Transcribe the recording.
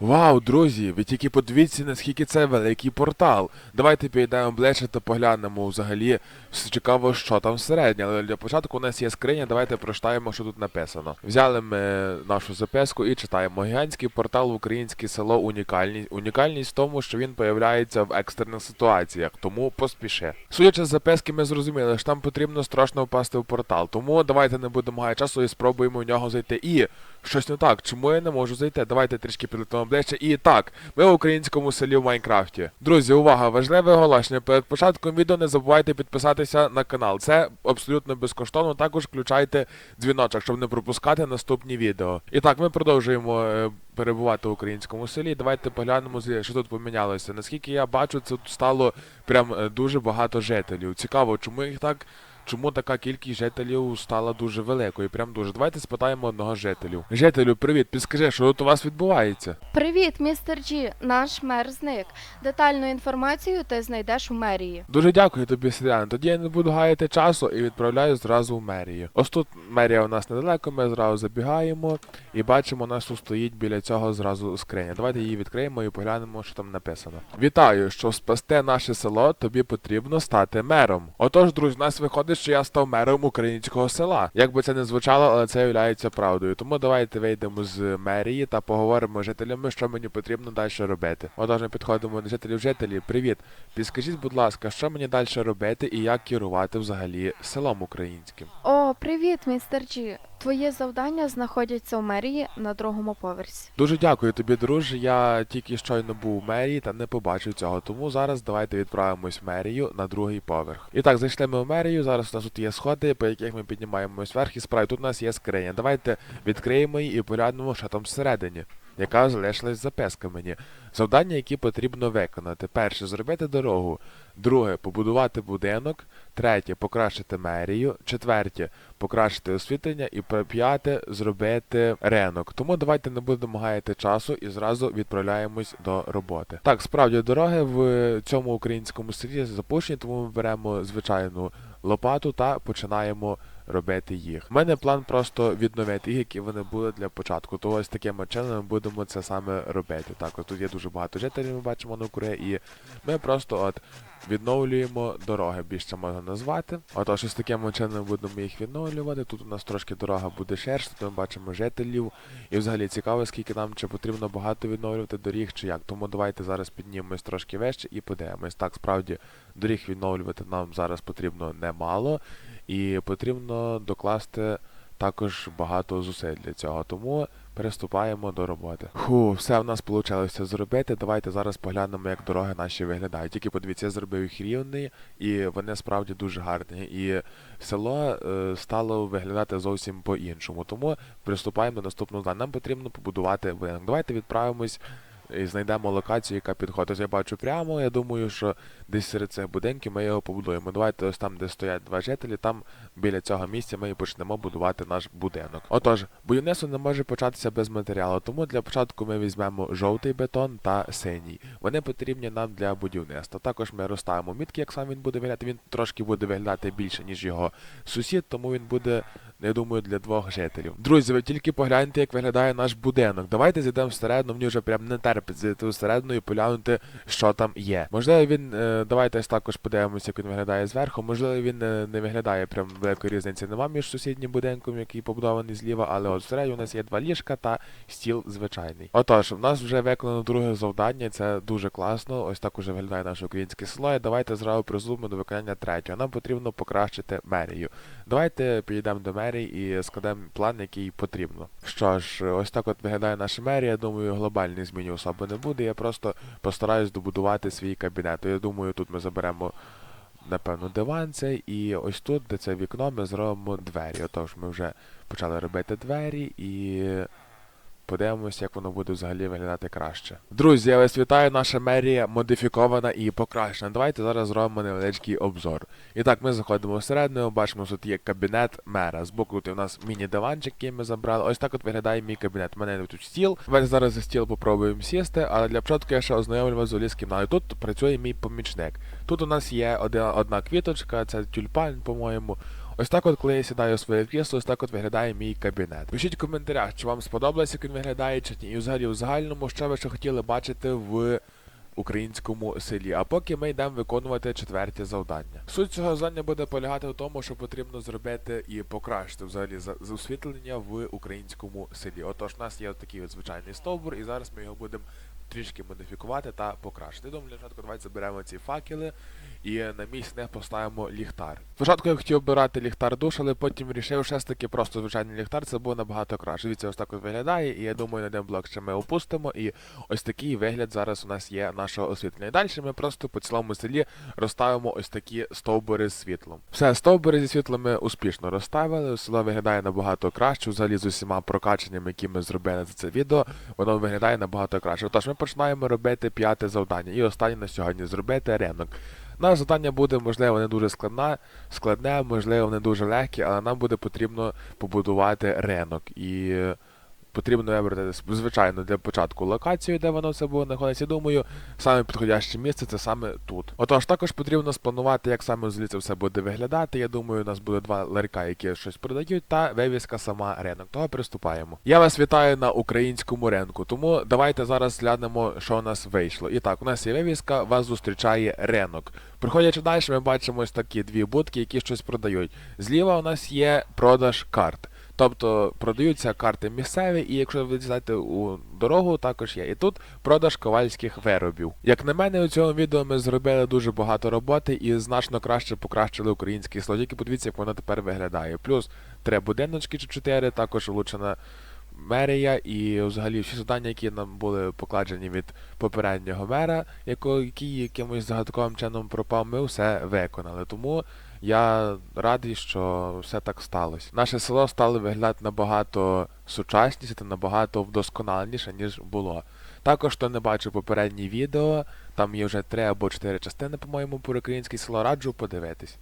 Вау, друзі, ви тільки подивіться, наскільки це великий портал. Давайте підійдемо ближче та поглянемо взагалі. Цікаво, що там всередині. Але для початку у нас є скриня, давайте прочитаємо, що тут написано. Взяли ми нашу записку і читаємо. Гігантський портал в українське село унікальність. Унікальність в тому, що він появляється в екстрених ситуаціях, тому поспіши. Судячи з записки, ми зрозуміли, що там потрібно страшно впасти в портал. Тому давайте не будемо гаяти часу і спробуємо в нього зайти. І щось не так. Чому я не можу зайти? Давайте трішки підлетимо ближче. І так, ми в українському селі в Майнкрафті. Друзі, увага! Важливе оголошення. Перед початком відео не забувайте підписатися на канал. Це абсолютно безкоштовно. Також включайте дзвіночок, щоб не пропускати наступні відео. І так, ми продовжуємо. е, Перебувати в українському селі. Давайте поглянемо, що тут помінялося. Наскільки я бачу, це тут стало прям е, дуже багато жителів. Цікаво, чому їх так Чому така кількість жителів стала дуже великою? Прям дуже. Давайте спитаємо одного з жителів. Жителю, привіт, підскажи, що тут у вас відбувається? Привіт, містер Джі. Наш мер зник. Детальну інформацію ти знайдеш у мерії. Дуже дякую тобі, селян. Тоді я не буду гаяти часу і відправляю зразу в мерію. Ось тут мерія у нас недалеко, ми зразу забігаємо і бачимо, у нас тут стоїть біля цього зразу скриня. Давайте її відкриємо і поглянемо, що там написано. Вітаю, щоб спасти наше село, тобі потрібно стати мером. Отож, друзі, у нас виходить, що я став мером українського села. Як би це не звучало, але це є правдою. Тому давайте вийдемо з мерії та поговоримо з жителями, що мені потрібно далі робити. Отож, підходимо до жителів жителі. Привіт. Підскажіть, будь ласка, що мені далі робити і як керувати взагалі селом українським? О, привіт, містер Джі. Твоє завдання знаходяться у мерії на другому поверсі. Дуже дякую тобі, друже. Я тільки щойно був у мерії та не побачив цього. Тому зараз давайте відправимось в мерію на другий поверх. І так, зайшли ми в мерію. Зараз у нас тут є сходи, по яких ми піднімаємось вверх і справді тут у нас є скриня. Давайте відкриємо її і поглянемо, що там всередині. Яка залишилась записка мені. Завдання, які потрібно виконати. Перше зробити дорогу. Друге побудувати будинок. Третє покращити мерію. Четверте покращити освітлення. І п'яте зробити ринок. Тому давайте не будемо гаяти часу і зразу відправляємось до роботи. Так, справді дороги в цьому українському селі запущені, тому ми беремо звичайну лопату та починаємо робити їх. У мене план просто відновити їх, які вони були для початку. То ось таким чином ми будемо це саме робити. Так, от тут є дуже багато жителів, ми бачимо на кури, і ми просто от відновлюємо дороги, більше можна назвати. Отож, ось таким чином будемо їх відновлювати. Тут у нас трошки дорога буде шерсть, тут ми бачимо жителів. І взагалі цікаво, скільки нам чи потрібно багато відновлювати доріг, чи як. Тому давайте зараз піднімемось трошки вище і подивимось. Так, справді доріг відновлювати нам зараз потрібно немало, і потрібно докласти також багато зусиль для цього. Тому приступаємо до роботи. Фу, все в нас вийшло зробити. Давайте зараз поглянемо, як дороги наші виглядають. Тільки подивіться, я зробив їх рівні, і вони справді дуже гарні. І село е, стало виглядати зовсім по-іншому. Тому приступаємо до наступного. Нам потрібно побудувати будинок. Давайте відправимось. І знайдемо локацію, яка підходить. Я бачу прямо. Я думаю, що десь серед цих будинків ми його побудуємо. Давайте ось там, де стоять два жителі, там біля цього місця ми і почнемо будувати наш будинок. Отож, будівництво не може початися без матеріалу, тому для початку ми візьмемо жовтий бетон та синій. Вони потрібні нам для будівництва. Також ми розставимо мітки, як сам він буде виглядати. Він трошки буде виглядати більше, ніж його сусід, тому він буде. Я думаю, для двох жителів. Друзі, ви тільки погляньте, як виглядає наш будинок. Давайте зайдемо всередину, мені вже прям не терпить зайти всередину і поглянути, що там є. Можливо, він. е, давайте також подивимося, як він виглядає зверху. Можливо, він е, не виглядає прям великої різниці. Нема між сусіднім будинком, який побудований зліва, але от всередині у нас є два ліжка та стіл звичайний. Отож, в нас вже виконано друге завдання, це дуже класно. Ось так уже виглядає наше українське село. І давайте зразу призумемо до виконання третього. Нам потрібно покращити мерію. Давайте підійдемо до мерії і складемо план, який потрібно. Що ж, ось так от виглядає наша мерія. Думаю, глобальних змін особи не буде. Я просто постараюсь добудувати свій кабінет. Я думаю, тут ми заберемо. Напевно, диван цей, і ось тут, де це вікно, ми зробимо двері. Отож, ми вже почали робити двері і подивимося, як воно буде взагалі виглядати краще. Друзі, я вас вітаю, наша мерія модифікована і покращена. Давайте зараз зробимо невеличкий обзор. І так, ми заходимо всередину, бачимо, що тут є кабінет мера. Збоку тут у нас міні-диванчик, який ми забрали. Ось так от виглядає мій кабінет. У мене тут стіл. Давайте зараз за стіл попробуємо сісти, але для початку я ще ознайомлю вас з кімнатою. Тут працює мій помічник. Тут у нас є одна квіточка, це тюльпан, по-моєму. Ось так, от, коли я сідаю у своє крісло, ось так от виглядає мій кабінет. Пишіть в коментарях, чи вам сподобалось, як він виглядає, чи ні. І взагалі у загальному, що ви ще хотіли бачити в українському селі. А поки ми йдемо виконувати четверте завдання. Суть цього завдання буде полягати в тому, що потрібно зробити і покращити взагалі за- освітлення в українському селі. Отож, у нас є такий от звичайний стовбур, і зараз ми його будемо трішки модифікувати та покращити. Думаю, для початку давайте заберемо ці факели і на місць них поставимо ліхтар. Спочатку я хотів обирати ліхтар душ, але потім вирішив, що все-таки просто звичайний ліхтар це буде набагато краще. Дивіться, ось так от виглядає, і я думаю, на один блок ще ми опустимо, і ось такий вигляд зараз у нас є нашого освітлення. І далі ми просто по цілому селі розставимо ось такі стовбури з світлом. Все, стовбури зі світлом ми успішно розставили. Село виглядає набагато краще. Взагалі з усіма прокаченнями, які ми зробили за це відео, воно виглядає набагато краще. Отож, ми починаємо робити п'яте завдання. І останнє на сьогодні зробити ринок. Наше завдання буде, можливо, не дуже складне, складне, можливо, не дуже легке, але нам буде потрібно побудувати ринок. І потрібно вибрати, звичайно, для початку локацію, де воно все буде знаходитися. Думаю, саме підходяще місце це саме тут. Отож, також потрібно спланувати, як саме взагалі це все буде виглядати. Я думаю, у нас буде два ларька, які щось продають, та вивіска сама ринок. Того приступаємо. Я вас вітаю на українському ринку, тому давайте зараз глянемо, що у нас вийшло. І так, у нас є вивіска, вас зустрічає ринок. Проходячи далі, ми бачимо ось такі дві будки, які щось продають. Зліва у нас є продаж карт. Тобто продаються карти місцеві, і якщо ви зайдете у дорогу, також є. І тут продаж ковальських виробів. Як на мене, у цьому відео ми зробили дуже багато роботи і значно краще покращили український село. Тільки подивіться, як воно тепер виглядає. Плюс три будиночки чи чотири, також влучена мерія і взагалі всі завдання, які нам були покладені від попереднього мера, який якимось загадковим чином пропав, ми все виконали. Тому я радий, що все так сталося. Наше село стало виглядати набагато сучасніше та набагато вдосконаленіше, ніж було. Також, хто не бачив попередні відео, там є вже три або чотири частини, по-моєму, про українське село, раджу подивитись.